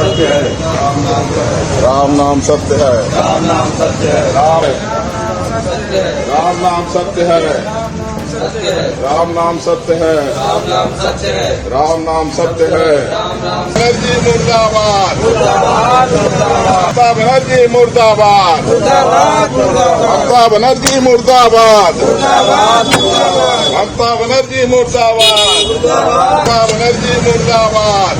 सत्य है। राम नाम सत्य है। राम नाम सत्य है। राम। राम नाम सत्य है। राम नाम सत्य है। राम नाम सत्य है। राम नाम सत्य है। बनर्जी मुर्दाबाद। ममता बनर्जी मुर्दाबाद। ममता बनर्जी मुर्दाबाद। ममता बनर्जी मुर्दाबाद ममता बनर्जी मुर्दाबाद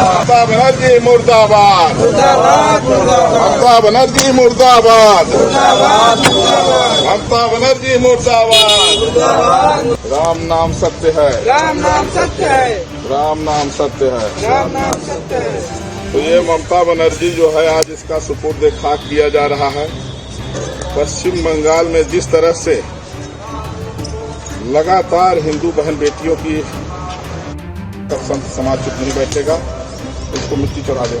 ममता बनर्जी मुर्दाबाद ममता बनर्जी मुर्दाबाद ममता बनर्जी मुर्दाबाद राम नाम सत्य है राम नाम सत्य है राम नाम सत्य है राम नाम सत्य है तो ये ममता बनर्जी जो है आज इसका सुपुर्द खाक किया जा रहा है। पश्चिम बंगाल में जिस तरह से लगातार हिंदू बहन बेटियों की समाज चुप नहीं बैठेगा। उसको मिट्टी चढ़ा दे।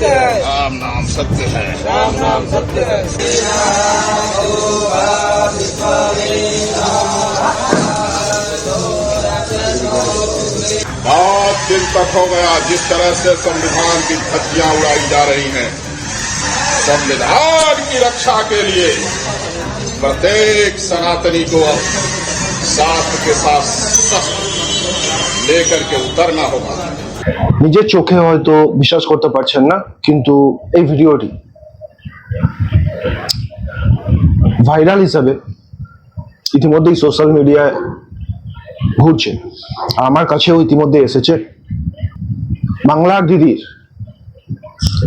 राम नाम सत्य है। राम नाम सत्य है। बहुत दिन तक हो गया जिस तरह से संविधान की धज्जियाँ उड़ाई जा रही हैं। संविधान की रक्षा के लिए प्रत्येक सनातनी को अब शास्त्र के साथ शस्त्र लेकर के उतरना होगा নিজের চোখে হয়তো বিশ্বাস করতে পারছেন না কিন্তু এই ভিডিওটি ভাইরাল হিসাবে ইতিমধ্যেই সোশ্যাল মিডিয়ায় ঘুরছে আর আমার কাছেও ইতিমধ্যে এসেছে বাংলার দিদির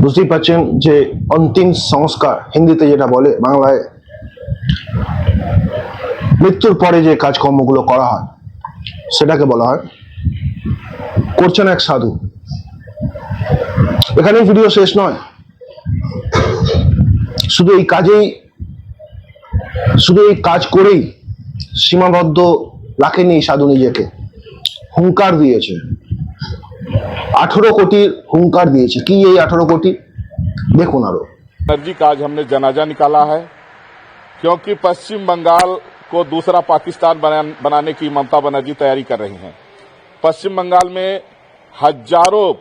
বুঝতেই পারছেন যে অন্তিম সংস্কার হিন্দিতে যেটা বলে বাংলায় মৃত্যুর পরে যে কাজকর্মগুলো করা হয় সেটাকে বলা হয় করছেন এক সাধু এখানে ভিডিও শেষ নয় শুধু এই কাজেই শুধু এই কাজ করেই সীমাবদ্ধ রাখেনি এই সাধু নিজেকে হুঙ্কার দিয়েছে আঠেরো কোটির হুঙ্কার দিয়েছে কি এই আঠেরো কোটি দেখুন আরো बनर्जी का आज हमने जनाजा निकाला है क्योंकि पश्चिम बंगाल को दूसरा पाकिस्तान बनाने की ममता बनर्जी तैयारी कर रही हैं। पश्चिम बंगाल में हज़ारों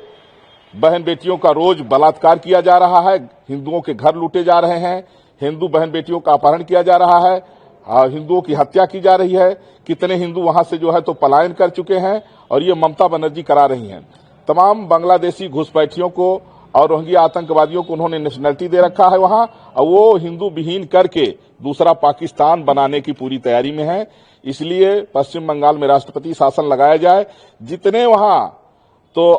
बहन बेटियों का रोज बलात्कार किया जा रहा है। हिंदुओं के घर लूटे जा रहे हैं। हिंदू बहन बेटियों का अपहरण किया जा रहा है। हिंदुओं की हत्या की जा रही है। कितने हिंदू वहाँ से जो है तो पलायन कर चुके हैं और ये ममता बनर्जी करा रही हैं। तमाम बांग्लादेशी घुसपैठियों को और रोहिंग्या आतंकवादियों को उन्होंने नेशनलिटी दे रखा है वहाँ। और वो हिंदू विहीन करके दूसरा पाकिस्तान बनाने की पूरी तैयारी में है। इसलिए पश्चिम बंगाल में राष्ट्रपति शासन लगाया जाए। जितने वहाँ तो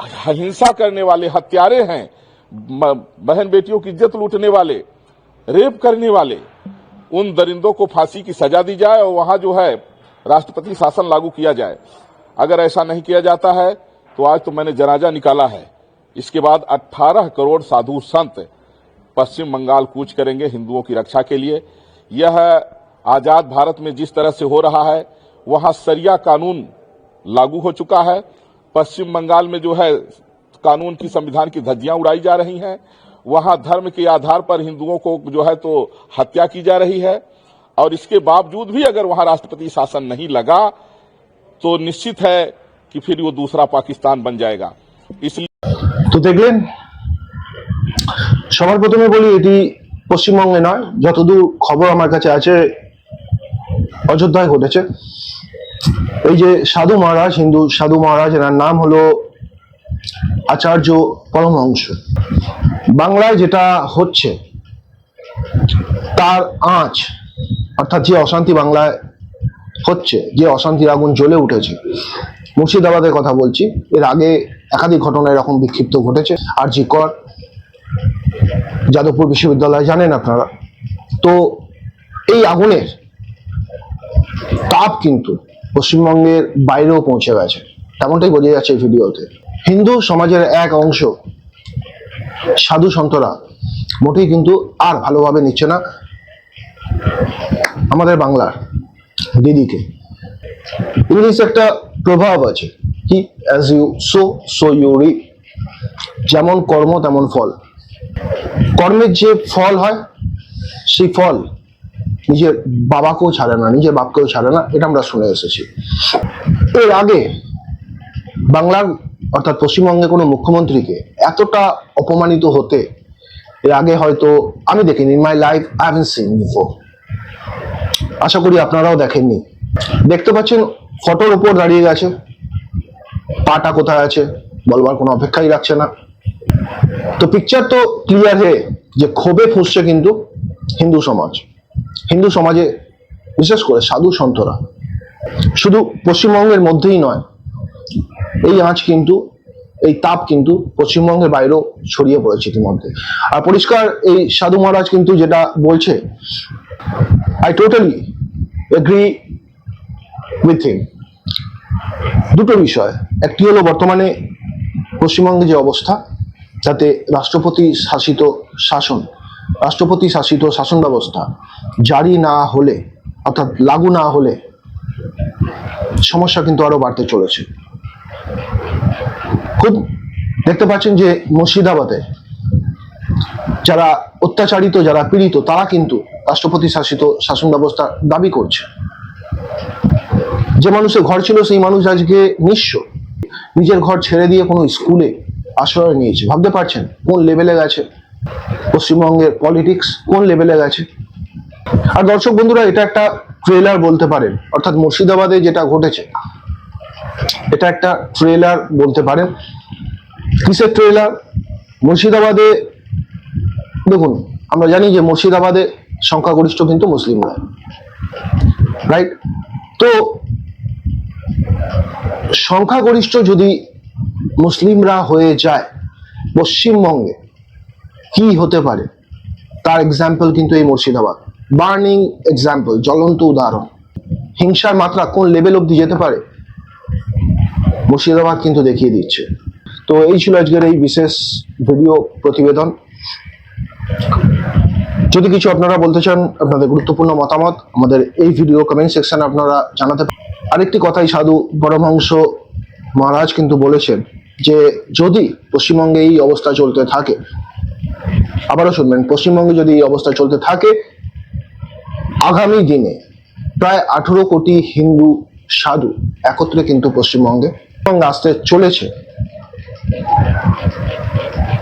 हिंसा करने वाले हत्यारे हैं बहन बेटियों की इज़्ज़त लूटने वाले, रेप करने वाले, उन दरिंदों को फांसी की सजा दी जाए और वहाँ जो है राष्ट्रपति शासन लागू किया जाए। अगर ऐसा नहीं किया जाता है तो आज तो मैंने जनाजा निकाला है। इसके बाद 18 करोड़ साधु संत पश्चिम बंगाल कूच करेंगे हिंदुओं की रक्षा के लिए। यह आज़ाद भारत में जिस तरह से हो रहा है, वहाँ सरिया कानून लागू हो चुका है। पश्चिम बंगाल में जो है, कानून की संविधान की धज्जियाँ उड़ाई जा रही हैं। वहाँ धर्म के आधार पर हिंदुओं को जो है तो हत्या की जा रही है। और इसके बावजूद भी अगर वहाँ राष्ट्रपति शासन नहीं लगा तो निश्चित है कि फिर वो दूसरा पाकिस्तान बन जाएगा। इसलिए तो देख সবার প্রথমে বলি, এটি পশ্চিমবঙ্গে নয়। যতদূর খবর আমার কাছে আছে, অযোধ্যায় ঘটেছে। এই যে সাধু মহারাজ, হিন্দু সাধু মহারাজ, এনার নাম হলো আচার্য পরমহংস। বাংলায় যেটা হচ্ছে, তার আঁচ, অর্থাৎ যে অশান্তি বাংলায় হচ্ছে, যে অশান্তির আগুন জ্বলে উঠেছে, মুর্শিদাবাদের কথা বলছি। এর আগে একাধিক ঘটনা এরকম বিক্ষিপ্ত ঘটেছে। আর জি কর যাদবপুর বিশ্ববিদ্যালয় জানেন আপনারা। তো এই আগুনের তাপ কিন্তু পশ্চিমবঙ্গের বাইরেও পৌঁছে গেছে, তেমনটাই বোঝা যাচ্ছে এই ভিডিওতে। হিন্দু সমাজের এক অংশ, সাধু সন্তরা, মোটেই কিন্তু আর ভালোভাবে নিচ্ছে না আমাদের বাংলার দিদিকে। ইংলিশে একটা প্রভাব আছে, কি? As you sow so you reap যেমন কর্ম, তেমন ফল। কর্মের যে ফল হয়, সেই ফল নিজের বাবাকেও ছাড়ে না, নিজের বাপকেও ছাড়ে না, এটা আমরা শুনে এসেছি। এর আগে বাংলার, অর্থাৎ পশ্চিমবঙ্গে কোনো মুখ্যমন্ত্রীকে এতটা অপমানিত হতে, এর আগে হয়তো আমি দেখিনি my life I haven't seen before আশা করি আপনারাও দেখেননি। দেখতে পাচ্ছেন ফটোর উপর দাঁড়িয়ে গেছে, পাটা কোথায় আছে, বলবার কোনো অপেক্ষাই রাখছে না। তো পিকচার তো ক্লিয়ার হে যে ক্ষোভে ফুসছে কিন্তু হিন্দু সমাজ। হিন্দু সমাজে, বিশেষ করে সাধু সন্তরা শুধু পশ্চিমবঙ্গের মধ্যেই নয়, এই আঁচ কিন্তু, এই তাপ কিন্তু পশ্চিমবঙ্গের বাইরেও ছড়িয়ে পড়েছে ইতিমধ্যে। আর পরিষ্কার এই সাধু মহারাজ কিন্তু যেটা বলছে I totally agree with him দুটো বিষয়, একটি হলো বর্তমানে পশ্চিমবঙ্গে যে অবস্থা যাতে রাষ্ট্রপতি শাসিত শাসন, রাষ্ট্রপতি শাসিত শাসন ব্যবস্থা জারি না হলে, অর্থাৎ লাগু না হলে সমস্যা কিন্তু আরও বাড়তে চলেছে। খুব দেখতে পাচ্ছেন যে মুর্শিদাবাদে যারা অত্যাচারিত, যারা পীড়িত, তারা কিন্তু রাষ্ট্রপতি শাসিত শাসন ব্যবস্থা দাবি করছে। যে মানুষের ঘর ছিল, সেই মানুষ আজকে নিঃস্ব। নিজের ঘর ছেড়ে দিয়ে কোনো স্কুলে আশ্রয় নিয়েছে। ভাবতে পারছেন কোন লেভেলে গেছে? পশ্চিমবঙ্গের পলিটিক্স কোন লেভেলে গেছে? আর দর্শক বন্ধুরা, এটা একটা ট্রেলার বলতে পারেন। অর্থাৎ মুর্শিদাবাদে যেটা ঘটেছে, এটা একটা ট্রেলার বলতে পারেন। কিসের ট্রেলার মুর্শিদাবাদে, দেখুন, আমরা জানি যে মুর্শিদাবাদে সংখ্যাগরিষ্ঠ কিন্তু মুসলিমরা রাইট তো সংখ্যাগরিষ্ঠ যদি মুসলিমরা হয়ে যায় পশ্চিমবঙ্গে, কি হতে পারে? তার এক্সাম্পল কিন্তু এই মুর্শিদাবাদ। বার্নিং এক্সাম্পল জ্বলন্ত উদাহরণ। হিংসার মাত্রা কোন লেভেল অবধি যেতে পারে? মুর্শিদাবাদ কিন্তু দেখিয়ে দিচ্ছে। তো এই ছিল আজকের এই বিশেষ ভিডিও প্রতিবেদন। যদি কিছু আপনারা বলতে চান, আপনাদের গুরুত্বপূর্ণ মতামত, আমাদের এই ভিডিও কমেন্ট সেকশনে আপনারা জানাতে আরেকটি কথাই সাধু পরমহংস মহারাজ কিন্তু বলেছেন যে যদি পশ্চিমবঙ্গে এই অবস্থা চলতে থাকে, আবারও শুনবেন, পশ্চিমবঙ্গে যদি এই অবস্থা চলতে থাকে, আগামী দিনে প্রায় আঠেরো কোটি হিন্দু সাধু একত্রে কিন্তু পশ্চিমবঙ্গে আসতে চলেছে।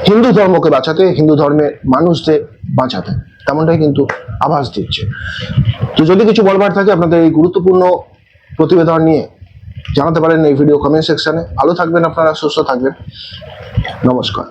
হিন্দু ধর্মকে বাঁচাতে, হিন্দু ধর্মের মানুষদের বাঁচাতে, তেমনটাই কিন্তু আভাস দিচ্ছে। তো যদি কিছু বলবার থাকে আপনাদের এই গুরুত্বপূর্ণ প্রতিবেদন নিয়ে জানাতে পারেন এই ভিডিও কমেন্ট সেকশনে ভালো থাকবেন আপনারা সুস্থ থাকবেন। নমস্কার।